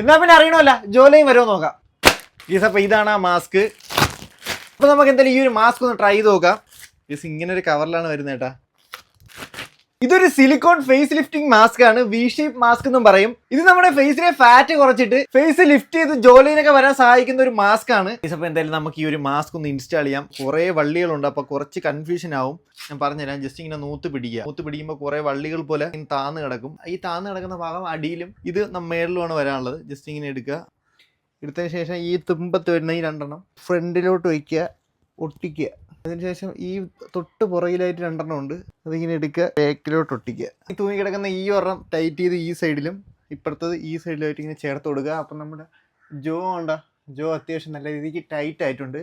എന്നാ പിന്നെ അറിയണമല്ല ജോലയും വരുമോ നോക്കാം. ഗീസ് അപ്പോൾ ഇതാണ് ആ മാസ്ക് അപ്പോൾ നമുക്ക് എന്തായാലും ഈ ഒരു മാസ്ക് ഒന്ന് ട്രൈ ചെയ്ത് നോക്കാം. ഗീസ് ഇങ്ങനെ ഒരു കവറിലാണ് വരുന്നത് കേട്ടാ. ഇതൊരു സിലിക്കോൺ ഫേസ് ലിഫ്റ്റിംഗ് മാസ്ക് ആണ്. വി ഷേപ്പ് മാസ്ക് എന്നും പറയും. ഇത് നമ്മുടെ ഫേസിലെ ഫാറ്റ് കുറച്ചിട്ട് ഫേസ് ലിഫ്റ്റ് ചെയ്ത് ജോലിയിലൊക്കെ വരാൻ സഹായിക്കുന്ന ഒരു മാസ്ക് ആണ്. എന്തായാലും നമുക്ക് ഈ ഒരു മാസ്ക് ഒന്ന് ഇൻസ്റ്റാൾ ചെയ്യാം. കുറെ വള്ളികളുണ്ട്. അപ്പൊ കുറച്ച് കൺഫ്യൂഷൻ ആവും. ഞാൻ പറഞ്ഞുതരാം. ജസ്റ്റ് ഇങ്ങനെ നൂത്ത് പിടിക്കുക. നൂത്ത് പിടിക്കുമ്പോൾ കുറെ വള്ളികൾ പോലെ താന്ന് കിടക്കും. ഈ താന്ന് കിടക്കുന്ന ഭാഗം അടിയിലും ഇത് മേളിലുമാണ് വരാനുള്ളത്. ജസ്റ്റ് ഇങ്ങനെ എടുക്കുക. എടുത്തതിന് ശേഷം ഈ തുമ്പത്ത് വരുന്ന ഈ രണ്ടെണ്ണം ഫ്രണ്ടിലോട്ട് വയ്ക്കുക. ഒട്ടിക്കുക. അതിനുശേഷം ഈ തൊട്ട് പുറകിലായിട്ട് രണ്ടെണ്ണം ഉണ്ട്. അതിങ്ങനെ എടുക്കുക ബാക്കിലോട്ട് ഒട്ടിക്കുക. ഈ തൂങ്ങി കിടക്കുന്ന ഈ ഒരെണ്ണം ടൈറ്റ് ചെയ്ത് ഈ സൈഡിലും ഇപ്പുറത്തത് ഈ സൈഡിലായിട്ട് ഇങ്ങനെ ചേർത്ത് കൊടുക്കുക. അപ്പം നമ്മുടെ ജോ ഉണ്ടോ ജോ അത്യാവശ്യം നല്ല രീതിക്ക് ടൈറ്റ് ആയിട്ടുണ്ട്.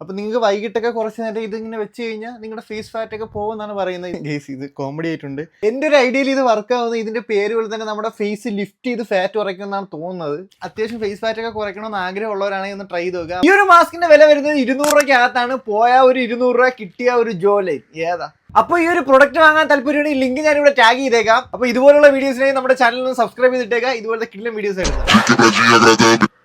അപ്പം നിങ്ങൾക്ക് വൈകിട്ടൊക്കെ കുറച്ച് നേരം ഇതിങ്ങനെ വെച്ച് കഴിഞ്ഞാൽ നിങ്ങളുടെ ഫേസ് ഫാറ്റ് ഒക്കെ പോകുമെന്നാണ് പറയുന്നത്. ഗേസ് ഇത് കോമഡി ആയിട്ടുണ്ട്. എന്റെ ഒരു ഐഡിയയിൽ ഇത് വർക്ക് ആവുന്നത് ഇതിന്റെ പേര് പോലെ തന്നെ നമ്മുടെ ഫേസ് ലിഫ്റ്റ് ചെയ്ത് ഫാറ്റ് കുറയ്ക്കുമെന്നാണ് തോന്നുന്നത്. അത്യാവശ്യം ഫേസ് ഫാറ്റ് ഒക്കെ കുറയ്ക്കണമെന്ന് ആഗ്രഹമുള്ളവരാണെങ്കിൽ ഒന്ന് ട്രൈ ചെയ്ത് നോക്കുക ഈ ഒരു മാസ്കിന്റെ വില വരുന്നത് ഇരുന്നൂറ് രൂപയ്ക്കകത്താണ് പോയ ഒരു ഇരുന്നൂറ് രൂപ കിട്ടിയ ഒരു ജോലി. ഏതാ? അപ്പോൾ ഈ ഒരു പ്രൊഡക്റ്റ് വാങ്ങാൻ താല്പര്യമുണ്ടെങ്കിൽ ലിങ്ക് ഞാൻ ഇവിടെ ടാഗ് ചെയ്തേക്കാം. അപ്പോൾ ഇതുപോലുള്ള വീഡിയോസിനായി നമ്മുടെ ചാനലിൽ സബ്സ്ക്രൈബ് ചെയ്തിട്ടേക്കാം. ഇതുപോലത്തെ കിട്ടുന്ന വീഡിയോസ് agradable.